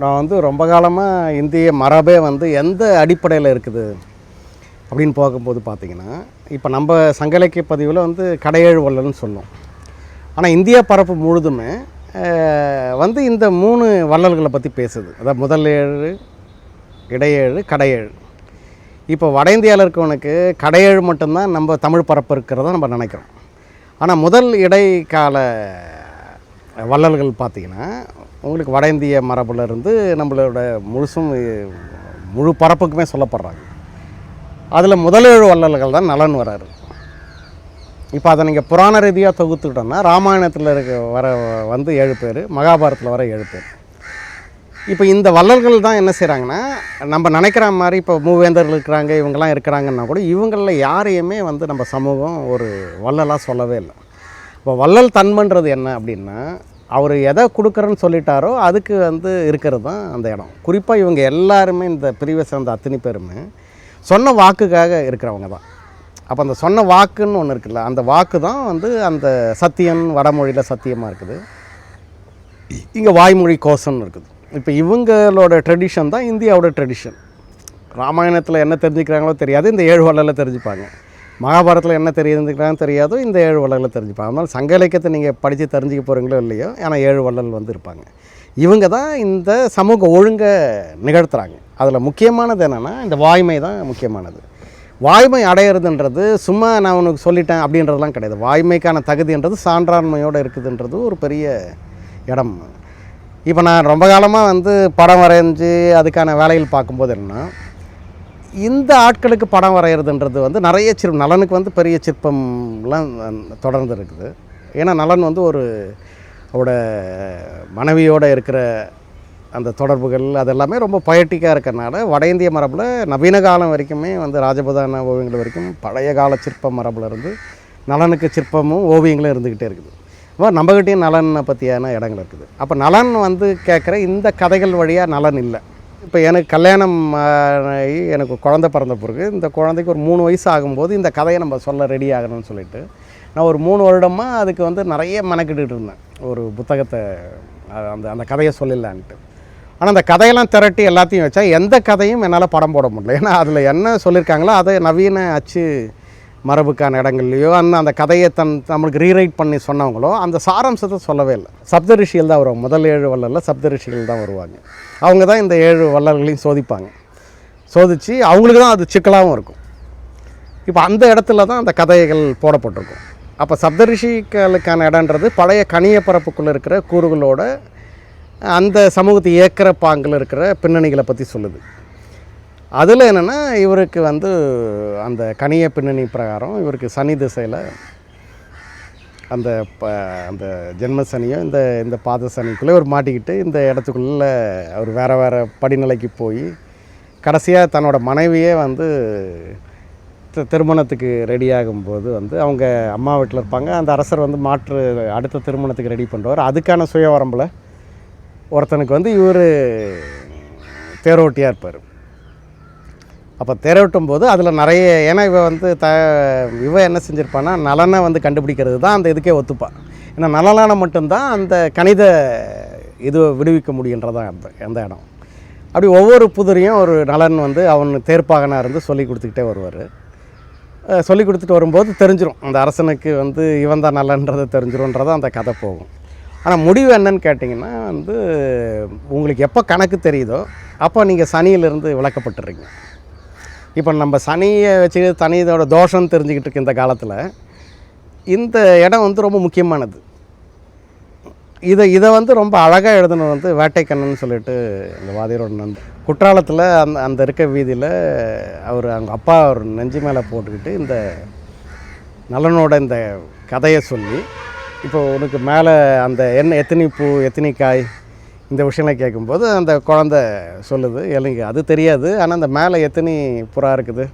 நான் வந்து ரொம்ப காலமாக இந்திய மரபே வந்து எந்த அடிப்படையில் இருக்குது அப்படின்னு பார்க்கும்போது பார்த்திங்கன்னா இப்போ நம்ம சங்க இலக்கிய பதிவில் வந்து கடையேழு வள்ளல்னு சொல்லும் ஆனால் இந்திய பரப்பு முழுதுமே வந்து இந்த மூணு வள்ளல்களை பற்றி பேசுது. அதாவது முதல் ஏழு இடையேழு கடையேழு. இப்போ வட இந்தியாவில் இருக்கவனுக்கு கடையேழு மட்டும்தான் நம்ம தமிழ் பரப்பு இருக்கிறத நம்ம நினைக்கிறோம். ஆனால் முதல் இடைக்கால வள்ளல்கள் பார்த்தீங்கன்னா உங்களுக்கு வட இந்திய மரபுல இருந்து நம்மளோட முழுசும் முழு பரப்புக்குமே சொல்லப்படுறாங்க. அதில் முதலேழு வள்ளல்கள் தான் நலன் வராரு. இப்போ அதை நீங்கள் புராண ரீதியாக தொகுத்துக்கிட்டோம்னா ராமாயணத்தில் இருக்க வர வந்து ஏழு பேர் மகாபாரத்தில் வர ஏழு பேர். இப்போ இந்த வள்ளல்கள் தான் என்ன செய்கிறாங்கன்னா நம்ம நினைக்கிற மாதிரி இப்போ மூவேந்தர்கள் இருக்கிறாங்க இவங்கெல்லாம் இருக்கிறாங்கன்னா கூட இவங்களில் யாரையுமே வந்து நம்ம சமூகம் ஒரு வள்ளலாக சொல்லவே இல்லை. இப்போ வள்ளல் தன்மைன்றது என்ன அப்படின்னா அவர் எதை கொடுக்குறேன்னு சொல்லிட்டாரோ அதுக்கு வந்து இருக்கிறது தான் அந்த இடம். குறிப்பாக இவங்க எல்லாருமே இந்த பிரிவை சேர்ந்த அத்தனை பேருமே சொன்ன வாக்குக்காக இருக்கிறவங்க தான். அப்போ அந்த சொன்ன வாக்குன்னு ஒன்று இருக்குல்ல அந்த வாக்கு தான் வந்து அந்த சத்தியம் வடமொழியில் சத்தியமாக இருக்குது. இங்கே வாய்மொழி கோஷம்னு இருக்குது. இப்போ இவங்களோட ட்ரெடிஷன் தான் இந்தியாவோட ட்ரெடிஷன் ராமாயணத்தில் என்ன தெரிஞ்சுக்கிறாங்களோ தெரியாது இந்த ஏழு வள்ளலில் தெரிஞ்சுப்பாங்க. மகாபாரத்தில் என்ன தெரியுதுன்னு தெரியாதோ. இந்த ஏழு வள்ளலில் தெரிஞ்சுப்பாங்க. அதனால் சங்க இலக்கியத்தை நீங்கள் படித்து தெரிஞ்சுக்க போகிறீங்களோ இல்லையோ ஆனால் ஏழு வள்ளல் வந்து இருப்பாங்க. இவங்க தான் இந்த சமூக ஒழுங்கை நிகழ்த்துறாங்க. அதில் முக்கியமானது என்னென்னா இந்த வாய்மை தான் முக்கியமானது. வாய்மை அடையிறதுன்றது சும்மா நான் உனக்கு சொல்லிட்டேன் அப்படின்றதெல்லாம் கிடையாது. வாய்மைக்கான தகுதின்றது சான்றாண்மையோடு இருக்குதுன்றது ஒரு பெரிய இடம். இப்போ நான் ரொம்ப காலமாக வந்து படம் வரைஞ்சி அதுக்கான வேலையில் பார்க்கும்போது என்னன்னா இந்த ஆட்களுக்கு படம் வரைகிறதுன்றது வந்து நிறைய சிற்பம் நலனுக்கு வந்து பெரிய சிற்பம்லாம் தொடர்ந்து இருக்குது ஏன்னா நலன் வந்து ஒரு அவட மனைவியோடு இருக்கிற அந்த தொடர்புகள் அதெல்லாமே ரொம்ப பயட்டிக்காக இருக்கிறனால வட இந்திய மரபில் நவீன காலம் வரைக்குமே வந்து ராஜபுதான ஓவியங்கள் வரைக்கும் பழைய கால சிற்ப மரபுல இருந்து நலனுக்கு சிற்பமும் ஓவியங்களும் இருந்துக்கிட்டே இருக்குது. அப்போ நம்மகிட்டையும் நலனை பற்றியான இடங்கள் இருக்குது. அப்போ நலன் வந்து கேட்குற இந்த கதைகள் வழியாக நலன் இல்லை. இப்போ எனக்கு கல்யாணம் ஆகி எனக்கு குழந்த பிறந்த பிறகு இந்த குழந்தைக்கு ஒரு மூணு வயசு ஆகும்போது இந்த கதையை நம்ம சொல்ல ரெடி ஆகணும்னு சொல்லிட்டு நான் ஒரு மூணு வருடமாக அதுக்கு வந்து நிறைய மெனக்கிட்டுட்டு இருந்தேன். ஒரு புத்தகத்தை அந்த அந்த கதையை சொல்லிடலான்ட்டு. ஆனால் அந்த கதையெல்லாம் திரட்டி எல்லாத்தையும் வச்சா எந்த கதையும் என்னால் படம் போட முடியல. ஏன்னா அதில் என்ன சொல்லியிருக்காங்களோ அதை நவீன அச்சு மரபுக்கான இடங்கள்லையோ அந்த அந்த கதையை தன் நம்மளுக்கு ரீரைட் பண்ணி சொன்னவங்களோ அந்த சாராம்சத்தை சொல்லவே இல்லை. சப்த ரிஷிகள் தான் வருவாங்க. முதல் ஏழு வள்ளலில் சப்த ரிஷிகள் தான் வருவாங்க. அவங்க தான் இந்த ஏழு வள்ளல்களையும் சோதிப்பாங்க. சோதித்து அவங்களுக்கு தான் அது சிக்கலாகவும் இருக்கும். இப்போ அந்த இடத்துல தான் அந்த கதைகள் போடப்பட்டிருக்கும். அப்போ சப்தரிஷிகளுக்கான இடன்றது பழைய கனிய பரப்புக்குள்ளே இருக்கிற கூறுகளோட அந்த சமூகத்தை இயக்கிற பாங்கில் இருக்கிற பின்னணிகளை பற்றி சொல்லுது. அதில் என்னென்னா இவருக்கு வந்து அந்த கனிய பின்னணி பிரகாரம் இவருக்கு சனி திசையில் அந்த ப அந்த ஜென்ம சனியும் இந்த இந்த பாத சனிக்குள்ளே இவர் மாட்டிக்கிட்டு இந்த இடத்துக்குள்ளே அவர் வேறு வேறு படிநிலைக்கு போய் கடைசியாக தன்னோட மனைவியே வந்து திருமணத்துக்கு ரெடி ஆகும்போது வந்து அவங்க அம்மா வீட்டில் இருப்பாங்க. அந்த அரசர் வந்து மாற்று அடுத்த திருமணத்துக்கு ரெடி பண்ணுவார் அதுக்கான சுயவரம்பில் ஒருத்தனுக்கு வந்து இவர் தேரோட்டியாக இருப்பார். அப்போ தேரோட்டும் போது அதில் நிறைய ஏன்னா இவன் வந்து த இவன் என்ன செஞ்சுருப்பான்னா நலனை வந்து கண்டுபிடிக்கிறது தான் அந்த இதுக்கே ஒத்துப்பான் ஏன்னா நலனான மட்டும்தான் அந்த கணித இது விடுவிக்க முடியுன்றதான் அந்த அந்த இடம். அப்படி ஒவ்வொரு புதிரையும் ஒரு நலன் வந்து அவன் தேர்ப்பாகனாக இருந்து சொல்லி கொடுத்துக்கிட்டே வருவார். சொல்லி கொடுத்துட்டு வரும்போது தெரிஞ்சிடும் அந்த அரசனுக்கு வந்து இவன் தான் நல்லன்றது தெரிஞ்சிரும்ன்றதான் அந்த கதை போகும். ஆனால் முடிவு என்னன்னு கேட்டிங்கன்னா வந்து உங்களுக்கு எப்போ கணக்கு தெரியுதோ அப்போ நீங்கள் சனியிலிருந்து விளக்கப்பட்டுறீங்க. இப்போ நம்ம சனியை வச்சு தனி இதோட தோஷம் தெரிஞ்சுக்கிட்டு இருக்க இந்த காலத்தில் இந்த இடம் வந்து ரொம்ப முக்கியமானது. இதை இதை வந்து ரொம்ப அழகாக எழுதணும் வந்து வேட்டைக்கண்ணன் சொல்லிட்டு இந்த வாதியரோட நண்பர். குற்றாலத்தில் அந்த அந்த இருக்க வீதியில் அவர் அவங்க அப்பா அவர் நெஞ்சு மேலே போட்டுக்கிட்டு இந்த நலனோட இந்த கதையை சொல்லி இப்போ உனக்கு மேலே அந்த என்ன எத்தனை பூ எத்தனை காய் இந்த விஷயங்களை கேட்கும்போது அந்த குழந்தை சொல்லுது இல்லைங்க அது தெரியாது. ஆனால் அந்த மேலே எத்தனை புறா இருக்குது.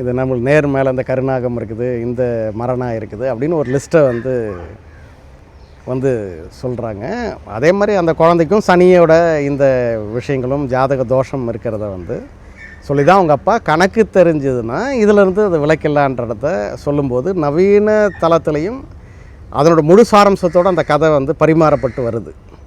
இது நம்மளுக்கு நேர் மேலே அந்த கருநாகம் இருக்குது. இந்த மரணா இருக்குது. அப்படின்னு ஒரு லிஸ்ட்டை வந்து வந்து சொல்கிறாங்க அதே மாதிரி அந்த குழந்தைக்கும் சனியோட இந்த விஷயங்களும் ஜாதக தோஷம் இருக்கிறத வந்து சொல்லி தான் அவங்க அப்பா கணக்கு தெரிஞ்சதுன்னா இதிலிருந்து அது விளக்கில்லான்றத சொல்லும்போது நவீன தளத்துலேயும் அதனோட முழு சாரம்சத்தோடு அந்த கதை வந்து பரிமாறப்பட்டு வருது.